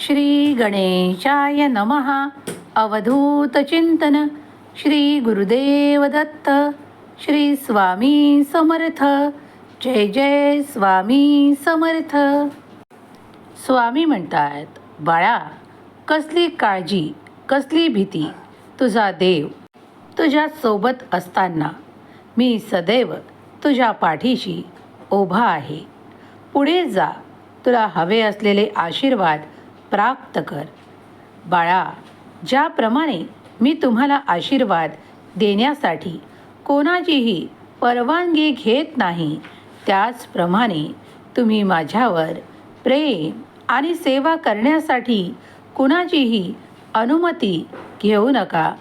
श्री गणेशाय नमः. अवधूत चिंतन. श्री गुरुदेव दत्त. श्री स्वामी समर्थ. जय जय स्वामी समर्थ. स्वामी म्हणतात बाळा कसली काळजी कसली भीती तुझा देव तुझ्या सोबत असताना मी सदैव तुझ्या पाठीशी उभा आहे. पुढे जा तुला हवे असलेले आशीर्वाद प्राप्त कर. बाळा ज्याप्रमाणे मी तुम्हाला आशीर्वाद देण्यासाठी कोणाचीही परवानगी घेत नाही त्याचप्रमाणे तुम्ही माझ्यावर प्रेम आणि सेवा करण्यासाठी कुणाचीही अनुमती घेऊ नका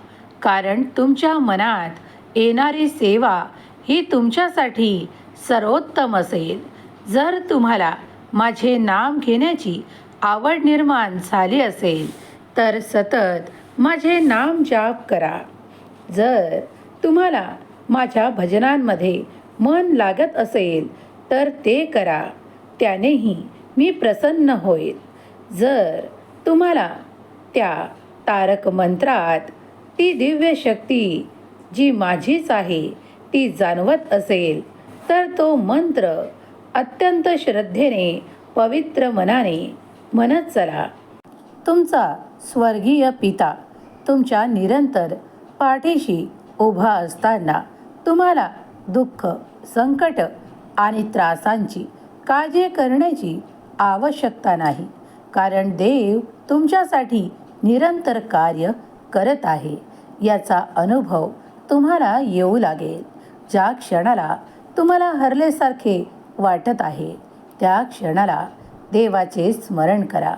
कारण तुमच्या मनात येणारी सेवा ही तुमच्यासाठी सर्वोत्तम असेल. जर तुम्हाला माझे नाम घेण्याची आवड निर्माण झाली असेल तर सतत माझे नाम जाप करा. जर तुम्हाला माझ्या भजनांमध्ये मन लागत असेल तर ते करा. त्यानेही मी प्रसन्न होईल. जर तुम्हाला त्या तारक मंत्रात ती दिव्य शक्ती जी माझीच आहे ती जाणवत असेल तर तो मंत्र अत्यंत श्रद्धेने पवित्र मनाने म्हणत चला. तुमचा स्वर्गीय पिता तुमच्या निरंतर पाठीशी उभा असताना तुम्हाला दुःख संकट आणि त्रासांची काळजी करण्याची आवश्यकता नाही. कारण देव तुमच्यासाठी निरंतर कार्य करत आहे. याचा अनुभव तुम्हाला येऊ लागेल. ज्या क्षणाला तुम्हाला हरलेसारखे वाटत आहे त्या क्षणाला देवाचे स्मरण करा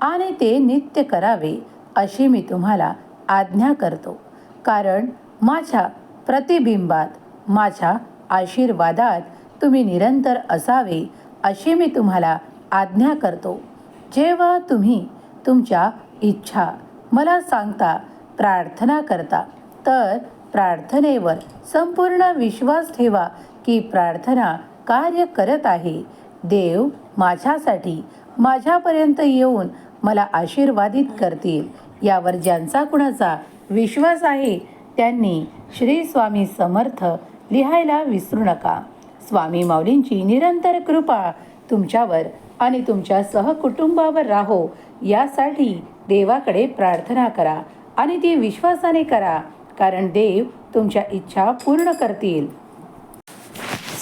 आणि ते नित्य करावे अशी मी तुम्हाला आज्ञा करतो. कारण माझ्या प्रतिबिंबात माझ्या आशीर्वादात तुम्ही निरंतर असावे अशी मी तुम्हाला आज्ञा करतो. जेव्हा तुम्ही तुमच्या इच्छा मला सांगता प्रार्थना करता तर प्रार्थनेवर संपूर्ण विश्वास ठेवा की प्रार्थना कार्य करत आहे. देव माझ्यासाठी माझ्यापर्यंत येऊन मला आशीर्वादित करतील. यावर ज्यांचा कुणाचा विश्वास आहे त्यांनी श्री स्वामी समर्थ लिहायला विसरू नका. स्वामी माऊलींची निरंतर कृपा तुमच्यावर आणि तुमच्या सहकुटुंबावर राहो. यासाठी देवाकडे प्रार्थना करा आणि ती विश्वासाने करा कारण देव तुमच्या इच्छा पूर्ण करतील.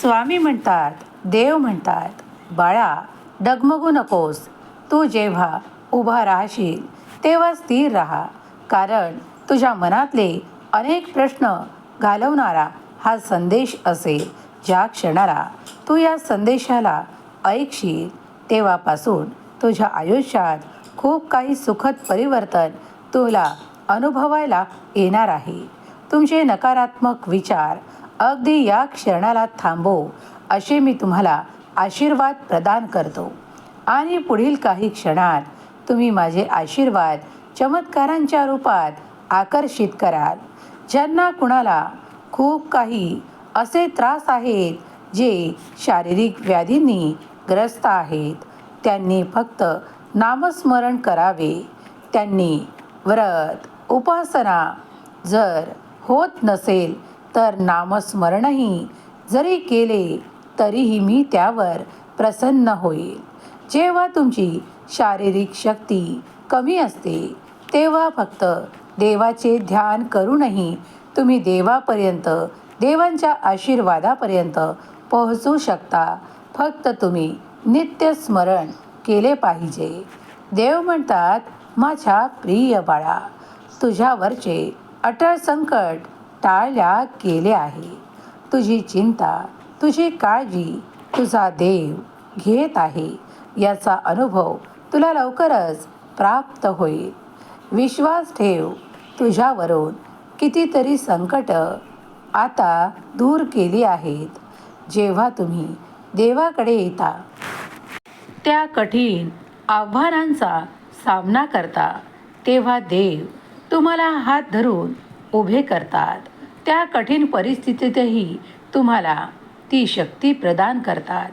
स्वामी म्हणतात देव म्हणतात बाळा डगमगू नकोस. तू जेव्हा उभा राहशील तेव्हा स्थिर राहा. कारण तुझ्या मनातले अनेक प्रश्न घालवणारा हा संदेश असेल ज्या क्षणाला तू या संदेशाला ऐकशील तेव्हापासून तुझ्या आयुष्यात खूप काही सुखद परिवर्तन तुला अनुभवायला येणार आहे. तुमचे नकारात्मक विचार अगदी या क्षणाला थांबो असे मी तुम्हाला आशीर्वाद प्रदान करतो. आणि पुढील काही क्षणात तुम्ही माझे आशीर्वाद चमत्कारांच्या रूपात आकर्षित कराल ज्यांना कुणाला खूप काही असे त्रास आहेत जे शारीरिक व्याधींनी ग्रस्त आहेत. त्यांनी फक्त नामस्मरण करावे. त्यांनी व्रत उपासना जर होत नसेल तर नामस्मरणही जरी केले तरीही मी त्यावर प्रसन्न होईल. जेव्हा तुमची शारीरिक शक्ती कमी असते तेव्हा फक्त देवाचे ध्यान करूनही तुम्ही देवापर्यंत देवांच्या आशीर्वादापर्यंत पोहोचू शकता. फक्त तुम्ही नित्य स्मरण केले पाहिजे. देव म्हणतात माझ्या प्रिय बाळा तुझ्यावरचे अटळ संकट टाळल्या गेले आहे. तुझी चिंता तुझी काळजी तुझा देव घेत आहे. याचा अनुभव तुला लवकरच प्राप्त होईल. विश्वास ठेव तुझ्यावरून कितीतरी संकट आता दूर केली आहेत. जेव्हा तुम्ही देवाकडे येता त्या कठीण आव्हानांचा सामना करता तेव्हा देव तुम्हाला हात धरून उभे करतात. त्या कठीण परिस्थितीतही तुम्हाला ती शक्ती प्रदान करतात.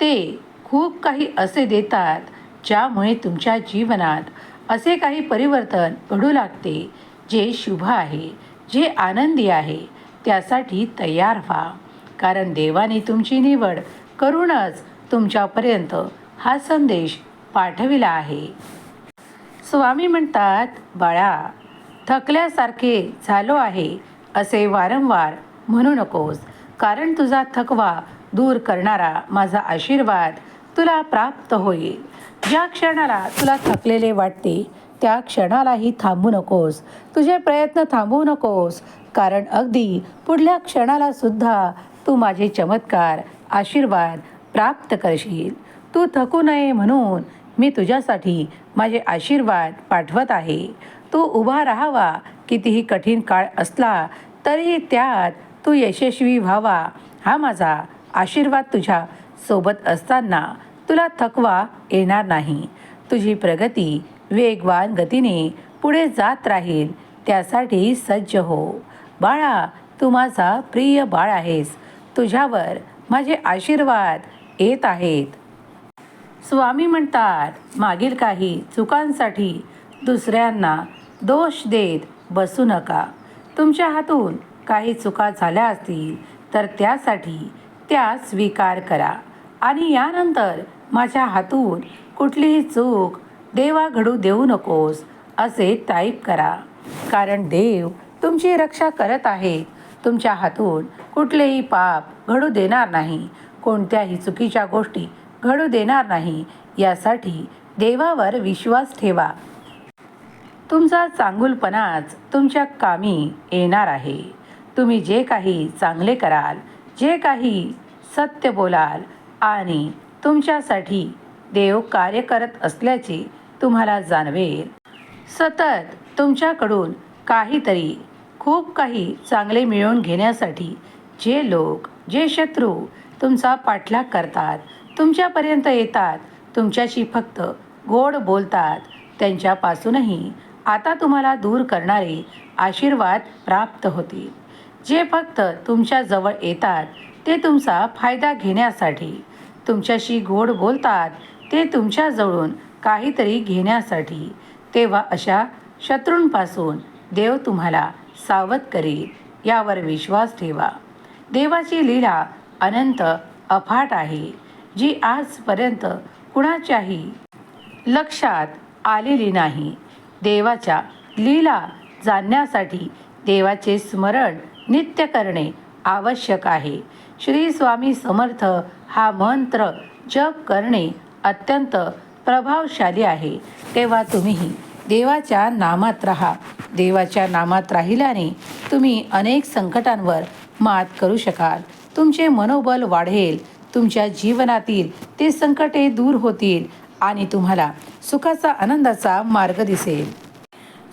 ते खूप काही असे देतात ज्यामुळे तुमच्या जीवनात असे काही परिवर्तन घडू लागते जे शुभ आहे जे आनंदी आहे त्यासाठी तयार व्हा. कारण देवाने तुमची निवड करूनच तुमच्यापर्यंत हा संदेश पाठविला आहे. स्वामी म्हणतात बाळा थकल्यासारखे झालो आहे असे वारंवार म्हणू नकोस. कारण तुझा थकवा दूर करणारा माझा आशीर्वाद तुला प्राप्त होईल. ज्या क्षणाला तुला थकलेले वाटते त्या क्षणालाही थांबू नकोस. तुझे प्रयत्न थांबवू नकोस. कारण अगदी पुढल्या क्षणाला सुद्धा तू माझे चमत्कार आशीर्वाद प्राप्त करशील. तू थकू नये म्हणून मी तुझ्यासाठी माझे आशीर्वाद पाठवत आहे. तू उभा राहावा कितीही कठीण काळ असला तरी त्यात तू यशस्वी व्हावा हा माझा आशीर्वाद तुझ्या सोबत असताना. तुला थकवा येणार नाही. तुझी प्रगती वेगवान गतीने पुढे जात राहील त्यासाठी सज्ज हो. बाळा तू माझा प्रिय बाळ आहेस. तुझ्यावर माझे आशीर्वाद येत आहेत. स्वामी म्हणतात मागील काही चुकांसाठी दुसऱ्यांना दोष देत बसू नका. तुमच्या हातून काही चुका झाल्या असतील तर त्यासाठी त्या स्वीकार करा. आणि यानंतर माझ्या हातून कुठलीही चूक देवा घडू देऊ नकोस असे टाईप करा. कारण देव तुमची रक्षा करत आहे तुमच्या हातून कुठलेही पाप घडू देणार नाही. कोणत्याही चुकीच्या गोष्टी घडू देणार नाही. यासाठी देवावर विश्वास ठेवा. तुमचा चांगुलपणाच तुमच्या कामी येणार आहे. तुम्ही जे काही चांगले कराल जे काही सत्य बोलाल आणि तुमच्यासाठी देव कार्य करत असल्याचे तुम्हाला जाणवेल. सतत तुमच्याकडून काहीतरी खूप काही चांगले मिळवून घेण्यासाठी जे लोक जे शत्रू तुमचा पाठलाग करतात तुमच्यापर्यंत येतात तुमच्याशी फक्त गोड बोलतात त्यांच्यापासूनही आता तुम्हाला दूर करणारे आशीर्वाद प्राप्त होतील. जे फक्त तुमच्या जवळ येतात ते तुमचा फायदा घेण्यासाठी. तुमच्याशी गोड बोलतात ते तुमच्याजवळून काहीतरी घेण्यासाठी. तेव्हा अशा शत्रूंपासून देव तुम्हाला सावध करेल यावर विश्वास ठेवा. देवाची लीला अनंत अफाट आहे जी आजपर्यंत कुणाच्याही लक्षात आलेली नाही. देवाच्या लीला जाणण्यासाठी देवाचे स्मरण नित्य करणे आवश्यक आहे. श्री स्वामी समर्थ हा मंत्र जप करणे अत्यंत प्रभावशाली आहे. तेव्हा तुम्हीही देवाच्या नामात राहा. देवाच्या नामात राहिल्याने तुम्ही अनेक संकटांवर मात करू शकाल. तुमचे मनोबल वाढेल. तुमच्या जीवनातील ते संकटे दूर होतील आणि तुम्हाला सुखाचा आनंदाचा मार्ग दिसेल.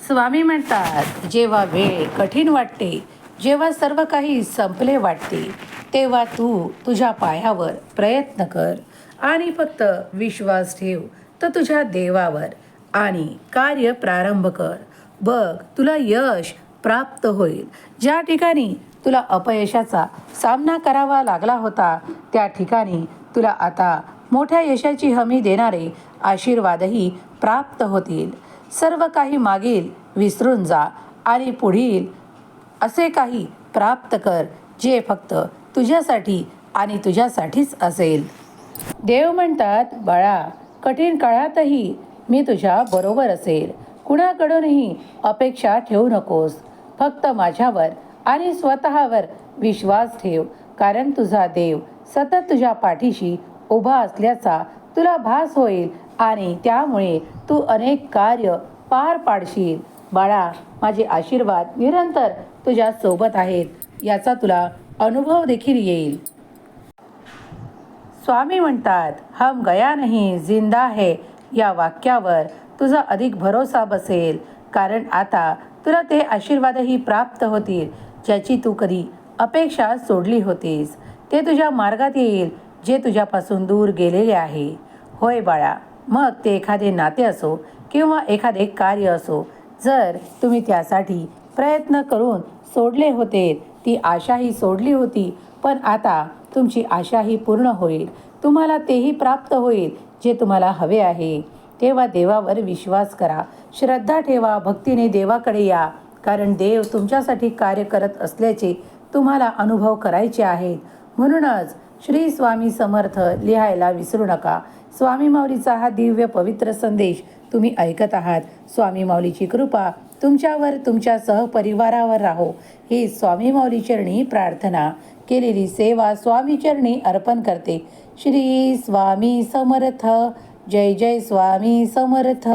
स्वामी म्हणतात जेव्हा वेळ कठीण वाटते जेव्हा सर्व काही संपले वाटते तेव्हा तू तुझ्या पायावर प्रयत्न कर आणि फक्त विश्वास ठेव तर तुझ्या देवावर आणि कार्य प्रारंभ कर. बघ तुला यश प्राप्त होईल. ज्या ठिकाणी तुला अपयशाचा सामना करावा लागला होता त्या ठिकाणी तुला आता मोठ्या यशाची हमी देणारे आशीर्वादही प्राप्त होतील. सर्व काही मागील विसरून जा आणि पुढील असे काही प्राप्त कर जे फक्त तुझ्यासाठी आणि तुझ्यासाठीच असेल. देव म्हणतात बाळा कठीण काळातही मी तुझ्या बरोबर असेल. कुणाकडूनही अपेक्षा ठेवू नकोस. फक्त माझ्यावर आणि स्वतःवर विश्वास ठेव कारण तुझा देव सतत तुझ्या पाठीशी उभा असल्याचा तुला भास होईल आणि त्यामुळे तू अनेक कार्य पार पाडशील. बाळा माझे आशीर्वाद निरंतर तुझ्या सोबत आहेत. याचा तुला अनुभव देखील येईल. स्वामी म्हणतात हम गया नाही जिंदा है. या वाक्यावर तुझा अधिक भरोसा बसेल. कारण आता तुला ते आशीर्वादही प्राप्त होतील ज्याची तू कधी अपेक्षा सोडली होतीस. ते तुझ्या मार्गात येईल जे तुझ्यापासून दूर गेलेले आहे. होय बाळा मग ते एखादे नाते असो किंवा एखादे कार्य असो जर तुम्ही त्यासाठी प्रयत्न करून सोडले होते ती आशाही सोडली होती पण आता तुमची आशाही पूर्ण होईल. तुम्हाला तेही प्राप्त होईल जे तुम्हाला हवे आहे. तेव्हा देवावर विश्वास करा. श्रद्धा ठेवा भक्तीने देवाकडे या कारण देव तुमच्यासाठी कार्य करत असल्याचे तुम्हाला अनुभव करायचे आहेत. म्हणूनच श्री स्वामी समर्थ लिहायला विसरू नका. स्वामी माऊलीचा हा दिव्य पवित्र संदेश तुम्ही ऐकत आहात. स्वामी माऊलीची कृपा तुमच्यावर तुमच्या सहपरिवारावर राहो. ही स्वामी माऊली चरणी प्रार्थना केलेली सेवा स्वामी चरणी अर्पण करते. श्री स्वामी समर्थ. जय जय स्वामी समर्थ.